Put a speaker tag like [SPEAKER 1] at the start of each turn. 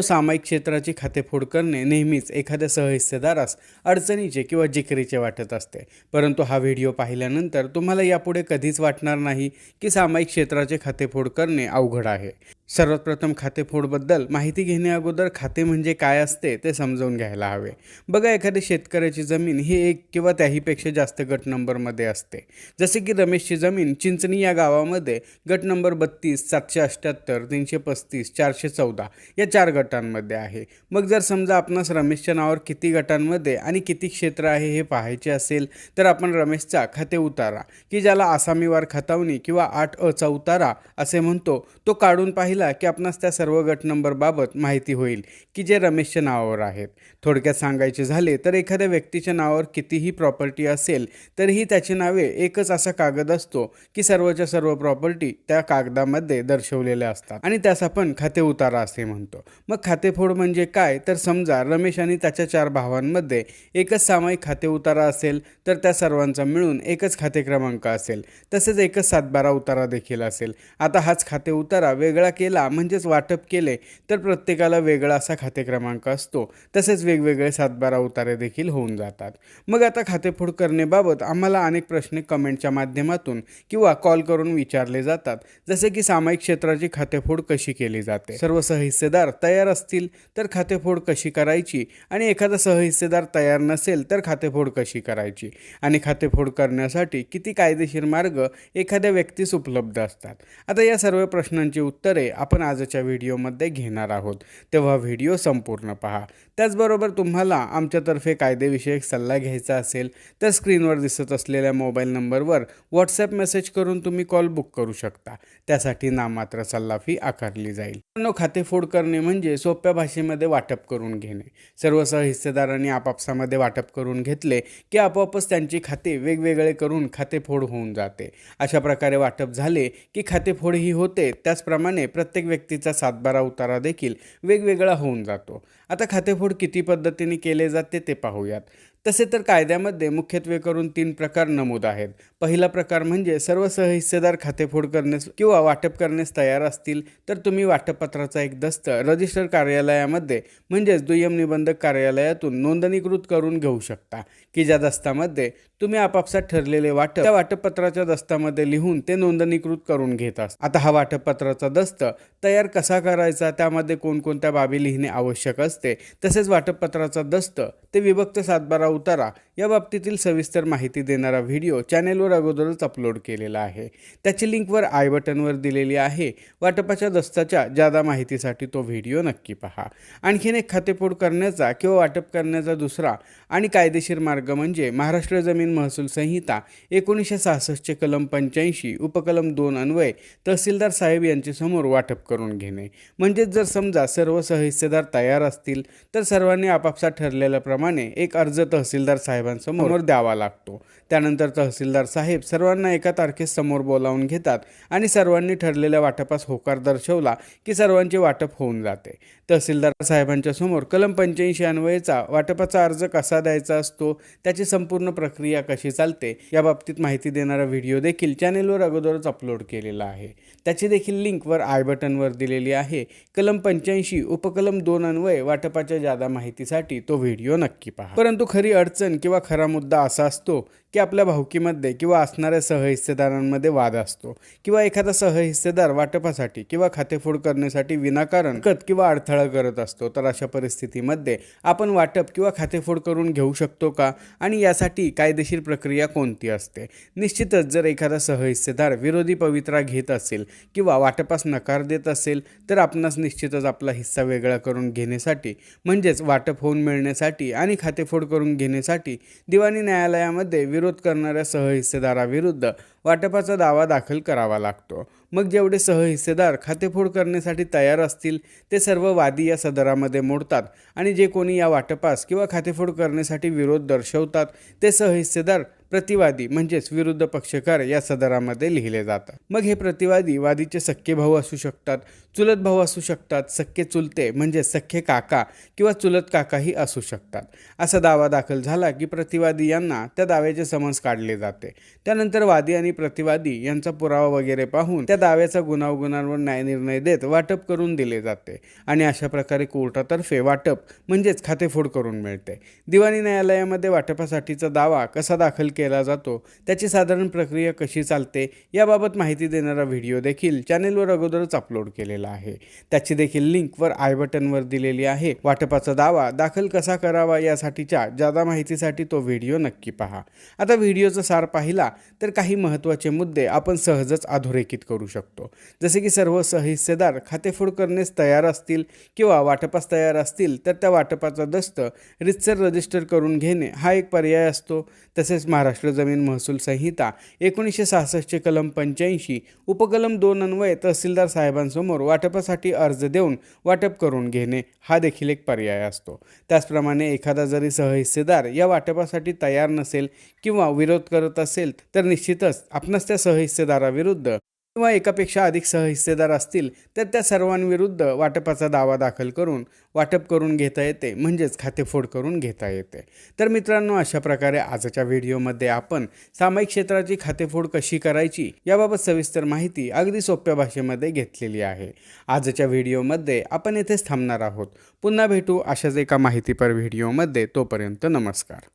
[SPEAKER 1] सामायिक क्षेत्राची खातेफोड करणे नेहमीच एखाद्या सहहिस्सेदारास अडचणीचे किंवा जिकरीचे वाटत असते. परंतु हा व्हिडिओ पाहिल्यानंतर तुम्हाला यापुढे कधीच वाटणार नाही की सामायिक क्षेत्राचे खातेफोड करणे अवघड आहे. सर्वात प्रथम खातेफोडबद्दल माहिती घेण्याअगोदर खाते म्हणजे काय असते ते समजावून घ्यायला हवे. बघा एखाद्या शेतकऱ्याची जमीन ही एक किंवा त्याहीपेक्षा जास्त गट नंबरमध्ये असते. जसे की रमेशची जमीन चिंचणी या गावामध्ये गट नंबर बत्तीस सातशे अठ्ठ्याहत्तर तीनशे पस्तीस चारशे चौदा या चार गटांमध्ये आहे. मग जर समजा आपणास रमेशच्या नावावर किती गटांमध्ये आणि किती क्षेत्र आहे हे पाहायचे असेल तर आपण रमेशचा खाते उतारा की ज्याला आसामीवार खतावणी किंवा आठ अचा उतारा असे म्हणतो तो काढून पाहिला की आपणास त्या सर्व गट नंबरबाबत माहिती होईल की जे रमेशच्या नावावर आहेत. थोडक्यात सांगायचे झाले तर एखाद्या व्यक्तीच्या नावावर कितीही प्रॉपर्टी असेल तरीही त्याची नावे एकच असा कागद असतो की सर्वच्या सर्व प्रॉपर्टी त्या कागदामध्ये दर्शवलेल्या असतात. आणि त्यास आपण खाते उतारा असे म्हणतो. मग खातेफोड म्हणजे काय? तर समजा रमेश आणि त्याच्या चार भावांमध्ये एकच सामायिक खाते उतारा असेल तर त्या सर्वांचा मिळून एकच खाते क्रमांक असेल. तसेच एकच सातबारा उतारा देखील असेल. आता हाच खाते उतारा वेगळा केला म्हणजेच वाटप केले तर प्रत्येकाला वेगळा असा खाते क्रमांक असतो. तसेच वेगवेगळे सातबारा उतारे देखील होऊन जातात. मग आता खातेफोड करण्याबाबत आम्हाला अनेक प्रश्न कमेंटच्या माध्यमातून किंवा कॉल करून विचारले जातात. जसे की सामायिक क्षेत्राची खातेफोड कशी केली जाते? सर्व सहहिस्सेदार तयार असतील तर खातेफोड कशी करायची? आणि एखादा सहहिस्सेदार तयार नसेल तर खातेफोड कशी करायची? आणि खातेफोड करण्यासाठी किती कायदेशीर मार्ग एखाद्या व्यक्तीस उपलब्ध असतात? आता या सर्व प्रश्नांची उत्तरे आपण आजच्या व्हिडिओमध्ये घेणार आहोत. तेव्हा व्हिडिओ संपूर्ण पहा. त्याचबरोबर तुम्हाला आमच्यातर्फे कायदेविषयक सल्ला घ्यायचा असेल तर स्क्रीनवर दिसत असलेल्या मोबाईल नंबरवर व्हॉट्सॲप मेसेज करून तुम्ही कॉल बुक करू शकता. त्यासाठी नाममात्र सल्ला फी आकारली जाईल. मित्रांनो, खातेफोड करणे म्हणजे सोप्या भाषेमध्ये वाटप करून घेणे. सर्व सहहिस्सेदारांनी आपापसामध्ये वाटप करून घेतले की आपोआपच त्यांची खाते वेगवेगळे करून खातेफोड होऊन जाते. अशा प्रकारे वाटप झाले की खातेफोड ही होते त्याचप्रमाणे प्रत्येक व्यक्तीचा सातबारा उतारा देखील वेगवेगळा होऊन जातो. आता खातेफोड किती पद्धतीने केले जाते ते पाहूयात. तसे तर कायद्यामध्ये मुख्यत्वे करून तीन प्रकार नमूद आहेत. पहिला प्रकार म्हणजे सर्व सहहिस्सेदार खातेफोड करण्यास किंवा वाटप करण्यास तयार असतील तर तुम्ही वाटपपत्राचा एक दस्त रजिस्टर कार्यालयामध्ये म्हणजेच दुय्यम निबंधक कार्यालयातून नोंदणीकृत करून घेऊ शकता की ज्या दस्तामध्ये तुम्ही आपापसात ठरलेले वाटप त्या वाटपपत्राच्या दस्तामध्ये लिहून ते नोंदणीकृत करून घेत आता हा वाटपपत्राचा दस्त तयार कसा करायचा त्यामध्ये कोणकोणत्या बाबी लिहिणे आवश्यक असते तसेच वाटपपत्राचा दस्त ते विभक्त सातबारा उतारा. या बाबतीतील सविस्तर माहिती देणारा व्हिडिओ चॅनेलवर अगोदरच अपलोड केलेला आहे. त्याची लिंकवर आय बटनवर दिलेली आहे. वाटपाच्या दस्ताच्या जादा माहितीसाठी तो व्हिडिओ नक्की पहा. आणखीन एक खातेफोड करण्याचा किंवा वाटप करण्याचा दुसरा आणि कायदेशीर मार्ग म्हणजे महाराष्ट्र जमीन महसूल संहिता एकोणीसशे सहासष्टचे कलम पंच्याऐंशी उपकलम दोन अन्वय तहसीलदार साहेब यांच्यासमोर वाटप करून घेणे. म्हणजेच जर समजा सर्व सहिस्सेदार तयार असतील तर सर्वांनी आपापसात ठरलेल्याप्रमाणे एक अर्ज तहसीलदार साहेबांसमोर द्यावा लागतो. त्यानंतर तहसीलदार साहेब सर्वांना एका तारखेस समोर बोलावून घेतात आणि सर्वांनी ठरलेल्या वाटपास होकार दर्शवला की सर्वांचे वाटप होऊन जाते. तहसीलदार साहेबांच्या समोर कलम पंच्याऐंशी अन्वयेचा वाटपाचा अर्ज कसा द्यायचा असतो त्याची संपूर्ण प्रक्रिया कशी चालते या बाबतीत माहिती देणारा व्हिडिओ देखील चॅनेलवर अगोदरच अपलोड केलेला आहे. त्याची देखील लिंक वर आय बटनवर दिलेली आहे. कलम पंच्याऐंशी उपकलम दोन अन्वय वाटपाच्या जादा माहितीसाठी तो व्हिडिओ नक्की पहा. परंतु खरी अडचण किंवा खरा मुद्दा असा असतो की आपल्या भावकीमध्ये किंवा असणाऱ्या सहहिस्सेदारांमध्ये वाद असतो किंवा एखादा सहहिस्सेदार वाटपासाठी किंवा खातेफोड करण्यासाठी विनाकारण कत किंवा अडथळा करत असतो. तर अशा परिस्थितीमध्ये आपण वाटप किंवा खातेफोड करून घेऊ शकतो का? आणि यासाठी कायदेशीर प्रक्रिया कोणती असते? निश्चितच जर एखादा सहहिस्सेदार विरोधी पवित्रा घेत असेल किंवा वाटपास नकार देत असेल तर आपणास निश्चितच आपला हिस्सा वेगळा करून घेण्यासाठी म्हणजेच वाटप होऊन मिळण्यासाठी आणि खातेफोड करून घेण्यासाठी दिवाणी न्यायालयामध्ये विरोध करणाऱ्या सहहिस्सेदाराविरुद्ध वाटपाचा दावा दाखल करावा लागतो. मग जेवढे सहहिस्सेदार खातेफोड करण्यासाठी तयार असतील ते सर्व वादी या सदरामध्ये मोडतात आणि जे कोणी या वाटपास किंवा खातेफोड करण्यासाठी विरोध दर्शवतात ते सहहिस्सेदार प्रतिवादी म्हणजेच विरुद्ध पक्षकार या सदरामध्ये लिहिले जातात. मग हे प्रतिवादी वादीचे सख्खे भाऊ असू शकतात चुलत भाऊ असू शकतात सख्खे चुलते म्हणजे सख्खे काका किंवा चुलत काकाही असू शकतात. असा दावा दाखल झाला की प्रतिवादी यांना त्या दाव्याचे समन्स काढले जाते. त्यानंतर वादी आणि प्रतिवादी यांचा पुरावा वगैरे पाहून त्या दाव्याचा गुणावगुणांवर न्यायनिर्णय देत वाटप करून दिले जाते आणि अशा प्रकारे कोर्टातर्फे वाटप म्हणजेच खातेफोड करून मिळते. दिवाणी न्यायालयामध्ये वाटपासाठीचा दावा कसा दाखल केला जातो. त्याची साधारण प्रक्रिया कशी चालते याबाबत माहिती देणारा व्हिडिओ देखील चॅनेलवर अगोदरच अपलोड केलेला आहे. त्याची देखील लिंक वर आय बटनवर दिलेली आहे. वाटपाचा दावा दाखल कसा करावा यासाठीच्या जादा माहितीसाठी तो व्हिडिओ नक्की पहा. आता व्हिडिओचा सार पाहिला तर काही महत्त्वाचे मुद्दे आपण सहजच अधोरेखित करू शकतो. जसे की सर्व सहिस्सेदार खातेफोड करण्यास तयार असतील किंवा वाटपास तयार असतील तर त्या वाटपाचा दस्त रितसर रजिस्टर करून घेणे हा एक पर्याय असतो. तसेच महाराष्ट्र जमीन महसूल संहिता एकोणीसशे सहासष्टचे कलम पंच्याऐंशी उपकलम दोन अन्वये तहसीलदार साहेबांसमोर वाटपासाठी अर्ज देऊन वाटप करून घेणे हा देखील एक पर्याय असतो. त्याचप्रमाणे एखादा जरी सहहिस्सेदार या वाटपासाठी तयार नसेल किंवा विरोध करत असेल तर निश्चितच आपणच त्या सहहिस्सेदाराविरुद्ध किंवा एकापेक्षा अधिक सहहिस्सेदार असतील तर त्या सर्वांविरुद्ध वाटपाचा दावा दाखल करून वाटप करून घेता येते. म्हणजेच खातेफोड करून घेता येते. तर मित्रांनो अशा प्रकारे आजच्या व्हिडिओमध्ये आपण सामायिक क्षेत्राची खातेफोड कशी करायची याबाबत सविस्तर माहिती अगदी सोप्या भाषेमध्ये घेतलेली आहे. आजच्या व्हिडिओमध्ये आपण येथेच थांबणार आहोत. पुन्हा भेटू अशाच एका माहितीपर व्हिडिओमध्ये. तोपर्यंत नमस्कार.